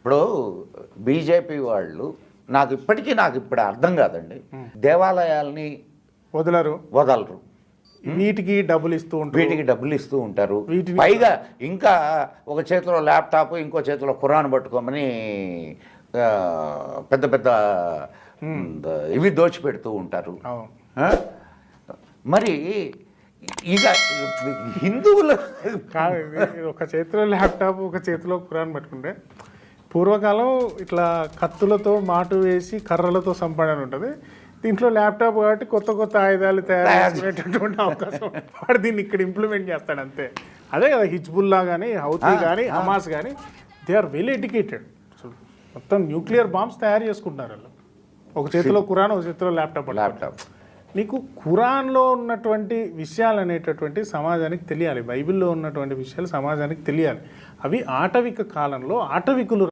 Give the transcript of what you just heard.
ఇప్పుడు బీజేపీ వాళ్ళు నాకు ఇప్పటికీ నాకు ఇప్పుడు అర్థం కాదండి. దేవాలయాల్ని వదలరు. వదలరు. వీటికి డబ్బులు ఇస్తూ ఉంటారు. వీటికి డబ్బులు ఇస్తూ ఉంటారు. పైగా ఇంకా ఒక చేతిలో ల్యాప్టాప్ ఇంకో చేతిలో ఖురాన్ పట్టుకోమని పెద్ద పెద్ద ఇవి దోచిపెడుతూ ఉంటారు? మరి ఇక హిందువులు ఒక చేతిలో ల్యాప్టాప్ ఒక చేతిలో ఖురాన్ పట్టుకుంటే పూర్వకాలం ఇట్లా కత్తులతో మాటు వేసి కర్రలతో సంపాదన ఉంటుంది. దీంట్లో ల్యాప్టాప్ కాబట్టి కొత్త కొత్త ఆయుధాలు తయారు చేసుకునేటటువంటి అవకాశం. వాడు దీన్ని ఇక్కడ ఇంప్లిమెంట్ చేస్తాడు అంతే. అదే కదా హిజ్బుల్లా కానీ హౌతీ కానీ హమాస్ కానీ దే ఆర్ వెల్ ఎడ్యుకేటెడ్ మొత్తం న్యూక్లియర్ బాంబ్స్ తయారు చేసుకుంటున్నారు వాళ్ళు. ఒక చేతిలో ఖురాన్ ఒక చేతిలో ల్యాప్టాప్. ల్యాప్టాప్. నీకు ఖురాన్లో ఉన్నటువంటి విషయాలు అనేటటువంటి సమాజానికి తెలియాలి. బైబిల్లో ఉన్నటువంటి విషయాలు సమాజానికి తెలియాలి. అవి ఆటవిక కాలంలో ఆటవికులు